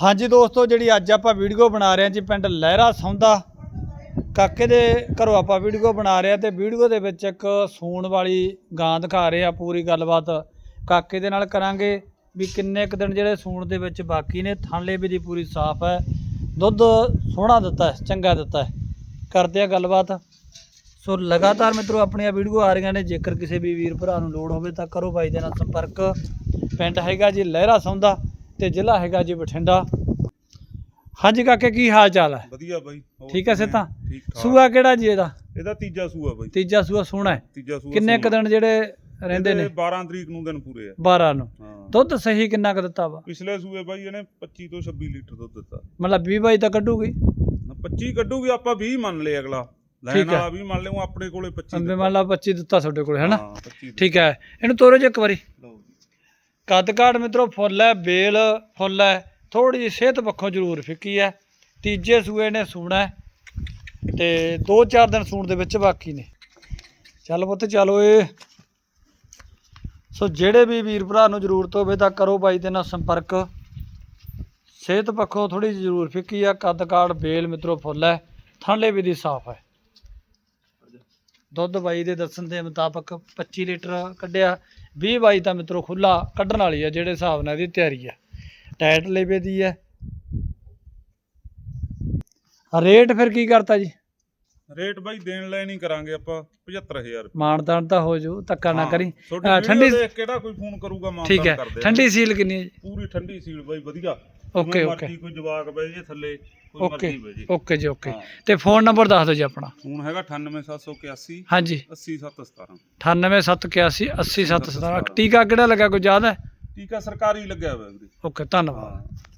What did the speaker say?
ਹਾਂਜੀ ਦੋਸਤੋ, ਜਿਹੜੀ ਅੱਜ ਆਪਾਂ ਵੀਡੀਓ ਬਣਾ ਰਹੇ ਹਾਂ ਜੀ, ਪਿੰਡ ਲਹਿਰਾ ਸੌਂਦਾ। ਕਾਕੇ ਦੇ ਘਰੋਂ ਆਪਾਂ ਵੀਡੀਓ ਬਣਾ ਰਹੇ ਹਾਂ ਤੇ ਵੀਡੀਓ ਦੇ ਵਿੱਚ ਇੱਕ ਸੂਣ ਵਾਲੀ ਗਾਂ ਦਿਖਾ ਰਹੇ ਆ ਪੂਰੀ ਗੱਲਬਾਤ। ਕਾਕੇ ਦੇ ਨਾਲ ਕਰਾਂਗੇ ਵੀ ਕਿੰਨੇ ਕੁ ਦਿਨ ਜਿਹੜੇ ਸੂਣ ਦੇ ਵਿੱਚ ਬਾਕੀ ਨੇ, ਥਾਂਲੇ ਵੀ ਦੀ ਪੂਰੀ ਸਾਫ਼ ਹੈ। ਦੁੱਧ ਸੋਹਣਾ ਦਿੱਤਾ ਹੈ, ਚੰਗਾ ਦਿੱਤਾ ਹੈ। ਕਰਦੇ ਆ ਗੱਲਬਾਤ। ਸੋ ਲਗਾਤਾਰ ਮਿੱਤਰੋ, ਆਪਣੀਆਂ ਵੀਡੀਓ ਆ ਰਹੀਆਂ ਨੇ। ਜੇਕਰ ਕਿਸੇ ਵੀ ਵੀਰ ਭਰਾ ਨੂੰ ਲੋੜ ਹੋਵੇ ਤਾਂ ਕਰੋ ਬਾਈ ਦੇ ਨਾਲ ਸੰਪਰਕ। ਪਿੰਡ ਹੈਗਾ ਜੀ ਲਹਿਰਾ ਸੌਂਦਾ। ਤੇ ਜ਼ਿਲ੍ਹਾ ਹੈਗਾ ਜੀ ਬਠਿੰਡਾ। ਹਾਂਜੀ ਕਾਕੇ ਕੀ ਹਾਲ ਚਾਲ ਹੈ? ਵਧੀਆ ਬਾਈ ਹੋਰ ਠੀਕ ਹੈ ਕਿਵੇਂ? ਸਿੱਧਾ? ਠੀਕ ਠਾਕ। ਸੂਆ ਕਿਹੜਾ ਜੀ ਇਹਦਾ? ਇਹਦਾ ਤੀਜਾ ਸੂਆ ਬਾਈ। ਤੀਜਾ ਸੂਆ ਸੋਹਣਾ ਹੈ। ਤੀਜਾ ਸੂਆ ਕਿੰਨੇ ਕੁ। ਦਿਨ ਜਿਹੜੇ ਰਹਿੰਦੇ ਨੇ? ਇਹਦੇ 12 ਤਰੀਕ ਨੂੰ ਦਿਨ ਪੂਰੇ ਆ। 12 ਨੂੰ। ਹਾਂ। ਦੁੱਧ ਸਹੀ ਕਿੰਨਾ ਕੁ ਦਿੱਤਾ ਵਾ? ਪਿਛਲੇ ਸੂਏ ਬਾਈ ਇਹਨੇ 25 ਤੋਂ 26 ਲੀਟਰ ਦੁੱਧ ਦਿੱਤਾ। ਮਤਲਬ 20 ਬਾਈ ਤਾਂ ਕੱਢੂਗੀ? ਨਾ 25 ਕੱਢੂਗੀ ਆਪਾਂ 20 ਮੰਨ ਲਏ ਅਗਲਾ। ਲੈਣ ਠੀਕ ਹੈ। ਵਾਲਾ ਵੀ ਮੰਨ ਲਿਓ ਆਪਣੇ ਕੋਲੇ 25 ਅੰਬੇ ਮੰਨ ਲਾ 25 ਦਿੱਤਾ ਤੁਹਾਡੇ ਕੋਲ ਹੈ ਨਾ? ਹਾਂ 25 ਠੀਕ ਹੈ। ਇਹਨੂੰ ਤੋਰੋ ਜੀ ਇੱਕ ਵਾਰੀ। ਲਓ। ਕੱਦ ਕਾਠ ਮਿੱਤਰੋ, ਫੁੱਲ ਹੈ, ਬੇਲ ਫੁੱਲ ਹੈ ਥੋੜੀ ਜਿਹੀ ਸਿਹਤ ਪੱਖੋਂ ਜ਼ਰੂਰ ਫਿੱਕੀ ਹੈ। ਤੀਜੇ ਸੂਏ ਨੇ ਸੂਣਾ ਹੈ ਤੇ 2-4 ਦਿਨ ਸੂਣ ਦੇ ਵਿੱਚ ਬਾਕੀ ਨੇ। ਚੱਲ ਪੁੱਤ, ਚਲੋ ਏ ਸੋ ਜਿਹੜੇ ਵੀ ਵੀਰ ਭਰਾ ਨੂੰ ਜ਼ਰੂਰਤ ਹੋਵੇ ਤਾਂ ਕਰੋ ਬਾਈ ਦੇ ਨਾਲ ਸੰਪਰਕ। ਸਿਹਤ ਪੱਖੋਂ ਥੋੜੀ ਜ਼ਰੂਰ ਫਿੱਕੀ ਆ। ਕੱਦ ਕਾਠ, ਬੇਲ ਮਿੱਤਰੋ, ਫੁੱਲ ਹੈ, ਥਾਂਲੇ ਵੀ ਦੀ ਸਾਫ਼ ਹੈ। ਦੁੱਧ ਬਾਈ ਦੇ ਦੱਸਣ ਦੇ ਮੁਤਾਬਕ 25 ਲੀਟਰ ਕੱਢਿਆ। 20 ਬਾਈ ਤਾਂ ਮਿੱਤਰੋ ਖੁੱਲਾ ਕੱਢਣ ਵਾਲੀ ਆ ਜਿਹੜੇ ਹਿਸਾਬ ਨਾਲ ਇਹਦੀ ਤਿਆਰੀ ਆ। ਟਾਇਟ ਲੇਵੇ ਦੀ ਹੈ ਰੇਟ ਫਿਰ ਕੀ ਕਰਤਾ ਜੀ? ਰੇਟ ਬਾਈ ਦੇਣ ਲੈ ਨਹੀਂ ਕਰਾਂਗੇ ਆਪਾਂ 75000 ਰੁਪਏ। ਮਾਨਤਾਨ ਤਾਂ ਹੋ ਜੂ ਧੱਕਾ ਨਾ ਕਰੀ। ਠੰਡੀ ਕਿਹੜਾ ਕੋਈ ਫੋਨ ਕਰੂਗਾ ਮਾਂ ਠੀਕ ਹੈ ਠੰਡੀ ਸੀਲ ਕਿੰਨੀ ਹੈ ਜੀ? ਪੂਰੀ ਠੰਡੀ ਸੀਲ ਬਾਈ ਵਧੀਆ। Okay, okay. ਮਰਜ਼ੀ ਕੋਈ ਜਵਾਕ ਬਹਿ ਜੇ ਥੱਲੇ ਕੋਈ ਓਕੇ ਮਰਜ਼ੀ ਬਹਿ ਜੇ। ਓਕੇ ਜੀ ਓਕੇ ਹਾਂ। ਤੇ ਫੋਨ ਨੰਬਰ ਦੱਸ ਦਿਓ ਜੀ ਆਪਣਾ। ਫੋਨ ਹੈਗਾ 98781 ਹਾਂਜੀ। 80717 98781 80717 ਟੀਕਾ ਕਿਹੜਾ ਲੱਗਾ ਕੋਈ ਯਾਦ ਹੈ? ਟੀਕਾ ਸਰਕਾਰੀ ਲੱਗਿਆ ਹੋਇਆ ਵੀਰੇ। ਓਕੇ ਧੰਨਵਾਦ। ਹਾਂ।